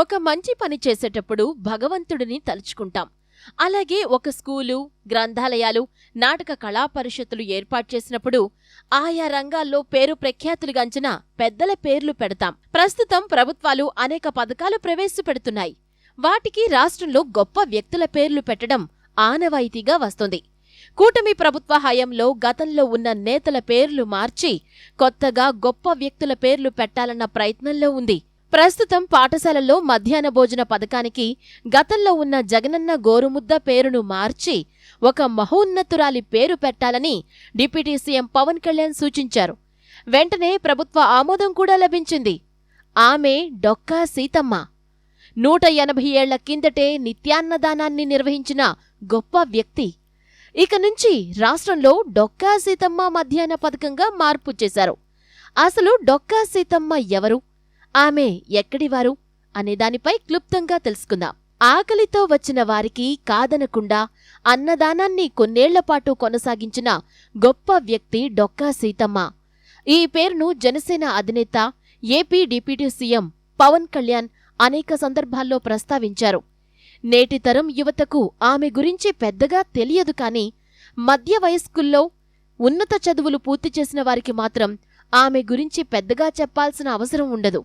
ఒక మంచి పని చేసేటప్పుడు భగవంతుడిని తలుచుకుంటాం. అలాగే ఒక స్కూలు గ్రంథాలయాలు నాటక కళా పరిషత్తులు ఏర్పాటు చేసినప్పుడు ఆయా రంగాల్లో పేరు ప్రఖ్యాతులుగాంచిన పెద్దల పేర్లు పెడతాం. ప్రస్తుతం ప్రభుత్వాలు అనేక పథకాలు ప్రవేశపెడుతున్నాయి. వాటికి రాష్ట్రంలో గొప్ప వ్యక్తుల పేర్లు పెట్టడం ఆనవాయితీగా వస్తుంది. కూటమి ప్రభుత్వ హయాంలో గతంలో ఉన్న నేతల పేర్లు మార్చి కొత్తగా గొప్ప వ్యక్తుల పేర్లు పెట్టాలన్న ప్రయత్నంలో ఉంది ప్రస్తుతం పాఠశాలల్లో మధ్యాహ్న భోజన పథకానికి గతంలో ఉన్న జగనన్న గోరుముద్ద పేరును మార్చి ఒక మహోన్నతురాలి పేరు పెట్టాలని డిప్యూటీ సీఎం పవన్ కళ్యాణ్ సూచించారు. వెంటనే ప్రభుత్వ ఆమోదం కూడా లభించింది. ఆమె డొక్కా సీతమ్మ. నూట ఎనభై ఏళ్ళ కిందటే నిత్యాన్నదానాన్ని నిర్వహించిన గొప్ప వ్యక్తి. ఇక నుంచి రాష్ట్రంలో డొక్కా సీతమ్మ మధ్యాహ్న పథకంగా మార్పు చేశారు. అసలు డొక్కా సీతమ్మ ఎవరు? ఆమె ఎక్కడివారు అనే దానిపై క్లుప్తంగా తెలుసుకుందాం. ఆకలితో వచ్చిన వారికి కాదనకుండా అన్నదానాన్ని కొన్నేళ్ళపాటు కొనసాగించిన గొప్ప వ్యక్తి డొక్కా సీతమ్మ. ఈ పేరును జనసేన అధినేత AP deputy CM Pawan Kalyan అనేక సందర్భాల్లో ప్రస్తావించారు. నేటి తరం యువతకు ఆమె గురించి పెద్దగా తెలియదు కాని మధ్య వయస్కుల్లో ఉన్నత చదువులు పూర్తి చేసిన వారికి మాత్రం ఆమె గురించి పెద్దగా చెప్పాల్సిన అవసరం ఉండదు.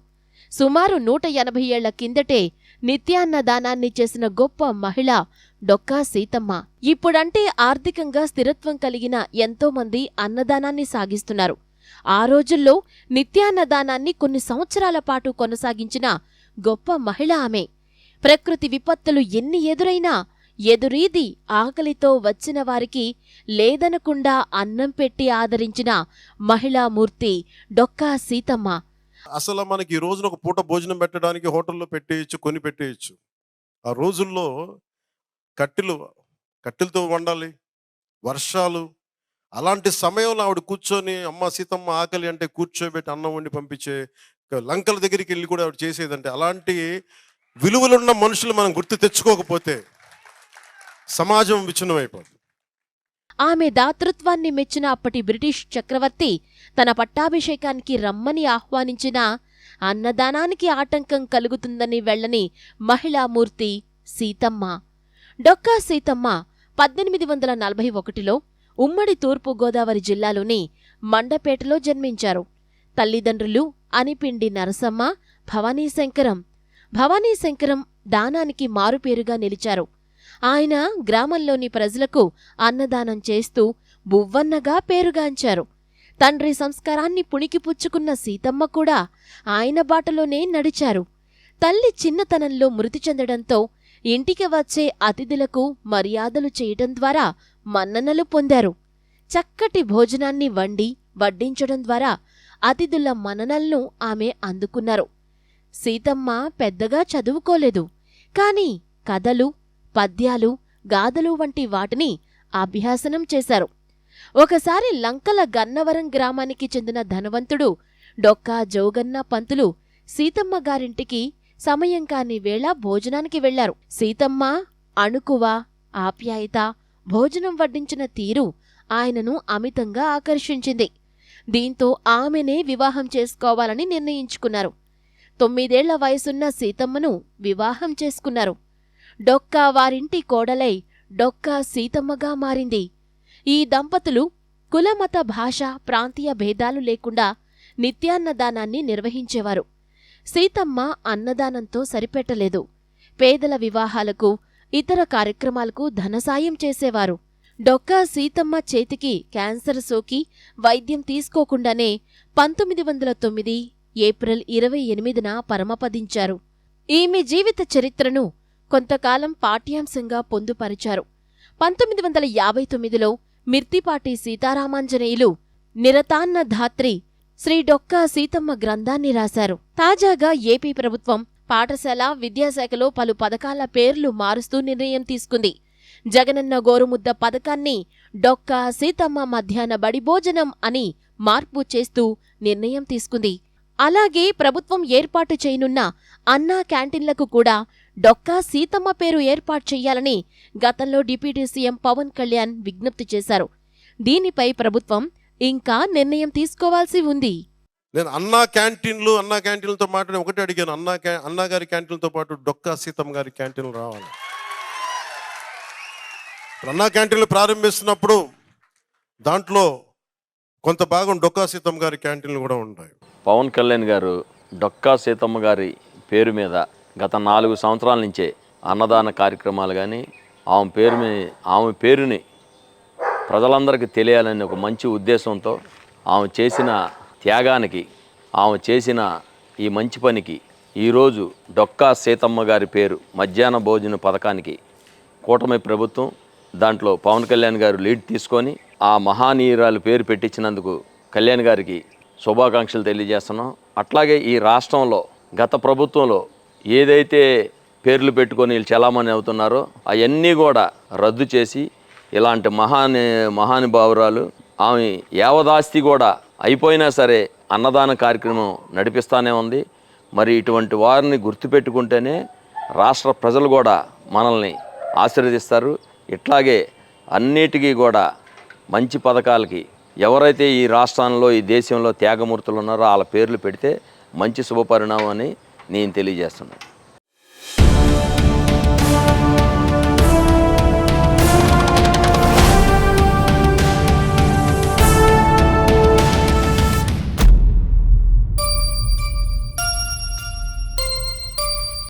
సుమారు నూట ఎనభై ఏళ్ళ కిందటే నిత్యాన్నదానాన్ని చేసిన గొప్ప మహిళ డొక్కా సీతమ్మ. ఇప్పుడంటే ఆర్థికంగా స్థిరత్వం కలిగిన ఎంతోమంది అన్నదానాన్ని సాగిస్తున్నారు. ఆ రోజుల్లో నిత్యాన్నదానాన్ని కొన్ని సంవత్సరాల పాటు కొనసాగించిన గొప్ప మహిళ ఆమె. ప్రకృతి విపత్తులు ఎన్ని ఎదురైనా ఎదురీది ఆకలితో వచ్చిన వారికి లేదనకుండా అన్నం పెట్టి ఆదరించిన మహిళామూర్తి డొక్కా సీతమ్మ. అసలు మనకి ఈ రోజున ఒక పూట భోజనం పెట్టడానికి హోటల్లో పెట్టేయచ్చు కొని పెట్టేయచ్చు. ఆ రోజుల్లో కట్టెలు కట్టెలతో వండాలి వర్షాలు అలాంటి సమయంలో ఆవిడ కూర్చొని అమ్మ సీతమ్మ ఆకలి అంటే కూర్చోబెట్టి అన్నం వండి పంపించే లంకల దగ్గరికి వెళ్ళి కూడా ఆవిడ చేసేదంటే అలాంటి విలువలున్న మనుషులు మనం గుర్తు తెచ్చుకోకపోతే సమాజం విచ్ఛిన్నమైపోతుంది ఆమె దాతృత్వాన్ని మెచ్చిన అప్పటి బ్రిటిష్ చక్రవర్తి తన పట్టాభిషేకానికి రమ్మని ఆహ్వానించినా అన్నదానానికి ఆటంకం కలుగుతుందని వెళ్ళని మహిళామూర్తి సీతమ్మ. డొక్కా సీతమ్మ పద్దెనిమిది వందల నలభై ఒకటిలో ఉమ్మడి తూర్పు గోదావరి జిల్లాలోని మండపేటలో జన్మించారు. తల్లిదండ్రులు అనిపిండి నరసమ్మ భవానీశంకరం భవానీశంకరం దానానికి మారుపేరుగా నిలిచారు. ఆయన గ్రామంలోని ప్రజలకు అన్నదానం చేస్తూ బువ్వన్నగా పేరుగాంచారు. తండ్రి సంస్కారాన్ని పుణికిపుచ్చుకున్న సీతమ్మ కూడా ఆయన బాటలోనే నడిచారు. తల్లి చిన్నతనంలో మృతి చెందడంతో ఇంటికి వచ్చే అతిథులకు మర్యాదలు చేయటం ద్వారా మన్ననలు పొందారు. చక్కటి భోజనాన్ని వండి వడ్డించడం ద్వారా అతిథుల మన్ననలను ఆమె అందుకున్నారు. సీతమ్మ పెద్దగా చదువుకోలేదు కాని కథలు పద్యాలు గాథలు వంటి వాటిని అభ్యాసనం చేశారు. ఒకసారి లంకల గన్నవరం గ్రామానికి చెందిన ధనవంతుడు డొక్కా జోగన్న పంతులు సీతమ్మ గారింటికి సమయం కాని వేళ భోజనానికి వెళ్ళారు. సీతమ్మ అణుకువ ఆప్యాయత భోజనం వడ్డించిన తీరు ఆయనను అమితంగా ఆకర్షించింది. దీంతో ఆమెనే వివాహం చేసుకోవాలని నిర్ణయించుకున్నారు. తొమ్మిదేళ్ళ వయసున్న సీతమ్మను వివాహం చేసుకున్నారు. డొక్కా వారింటి కోడలై డొక్కా సీతమ్మగా మారింది. ఈ దంపతులు కులమత భాష ప్రాంతీయ భేదాలు లేకుండా నిత్యాన్నదానాన్ని నిర్వహించేవారు. సీతమ్మ అన్నదానంతో సరిపెట్టలేదు. పేదల వివాహాలకు ఇతర కార్యక్రమాలకు ధనసాయం చేసేవారు. డొక్కా సీతమ్మ చేతికి క్యాన్సర్ సోకి వైద్యం తీసుకోకుండానే పంతొమ్మిది వందల తొమ్మిది ఏప్రిల్ ఇరవై ఎనిమిదిన పరమపదించారు. ఈమె జీవిత చరిత్రను కొంతకాలం పాఠ్యాంశంగా పొందుపరిచారు. పంతొమ్మిది వందల యాభై తొమ్మిదిలో మిర్తిపాటి సీతారామాంజనేయులు నిరతాన్న ధాత్రి శ్రీ డొక్కా సీతమ్మ గ్రంథాన్ని రాశారు. తాజాగా ఏపీ ప్రభుత్వం పాఠశాల విద్యాశాఖలో పలు పథకాల పేర్లు మారుస్తూ నిర్ణయం తీసుకుంది. జగనన్న గోరుముద్ద పథకాన్ని డొక్కా సీతమ్మ మధ్యాహ్న బడి భోజనం అని మార్పు చేస్తూ నిర్ణయం తీసుకుంది. అలాగే ప్రభుత్వం ఏర్పాటు చేయనున్న అన్నా క్యాంటీన్లకు కూడా డొక్కా సీతమ్మ పేరు ఏర్పాటు చెయ్యాలని గతంలో డిప్యూటీ సీఎం పవన్ కళ్యాణ్ విజ్ఞప్తి చేశారు. దీనిపై ప్రభుత్వం ఇంకా నిర్ణయం తీసుకోవాల్సి ఉంది. నేను అన్నా క్యాంటీన్లు అన్నా క్యాంటీన్లతో మాట్లాడి ఒకటే అడిగాను. అన్నా క్యా అన్నా గారి క్యాంటీన్లతో పాటు డొక్కా సీతమ్మ గారి క్యాంటీన్లు రావాలి. అన్నా క్యాంటీన్లు ప్రారంభిస్తున్నప్పుడు దాంట్లో కొంత భాగం డొక్కా సీతమ్మ గారి క్యాంటీన్లు కూడా ఉంటాయి. పవన్ కళ్యాణ్ గారు డొక్కా సీతమ్మ గారి పేరు మీద గత నాలుగు సంవత్సరాల నుంచే అన్నదాన కార్యక్రమాలు కానీ ఆమె పేరు ఆమె పేరుని ప్రజలందరికీ తెలియాలని ఒక మంచి ఉద్దేశంతో ఆమె చేసిన త్యాగానికి ఆమె చేసిన ఈ మంచి పనికి ఈరోజు డొక్కా సీతమ్మ గారి పేరు మధ్యాహ్న భోజన పథకానికి కూటమి ప్రభుత్వం దాంట్లో పవన్ కళ్యాణ్ గారు లీడ్ తీసుకొని ఆ మహానీయురాలు పేరు పెట్టించినందుకు కళ్యాణ్ గారికి శుభాకాంక్షలు తెలియజేస్తున్నాం. అట్లాగే ఈ రాష్ట్రంలో గత ప్రభుత్వంలో ఏదైతే పేర్లు పెట్టుకొని వీళ్ళు చలామణి అవుతున్నారో అవన్నీ కూడా రద్దు చేసి ఇలాంటి మహాని మహానుభావురాలు ఆమె యావదాస్తి కూడా అయిపోయినా సరే అన్నదాన కార్యక్రమం నడిపిస్తానే ఉంది. మరి ఇటువంటి వారిని గుర్తుపెట్టుకుంటేనే రాష్ట్ర ప్రజలు కూడా మనల్ని ఆశీర్వదిస్తారు. ఇట్లాగే అన్నిటికీ కూడా మంచి పథకాలకి ఎవరైతే ఈ రాష్ట్రంలో ఈ దేశంలో త్యాగమూర్తులు ఉన్నారో వాళ్ళ పేర్లు పెడితే మంచి శుభపరిణామం అని నేను తెలియజేస్తున్నాను.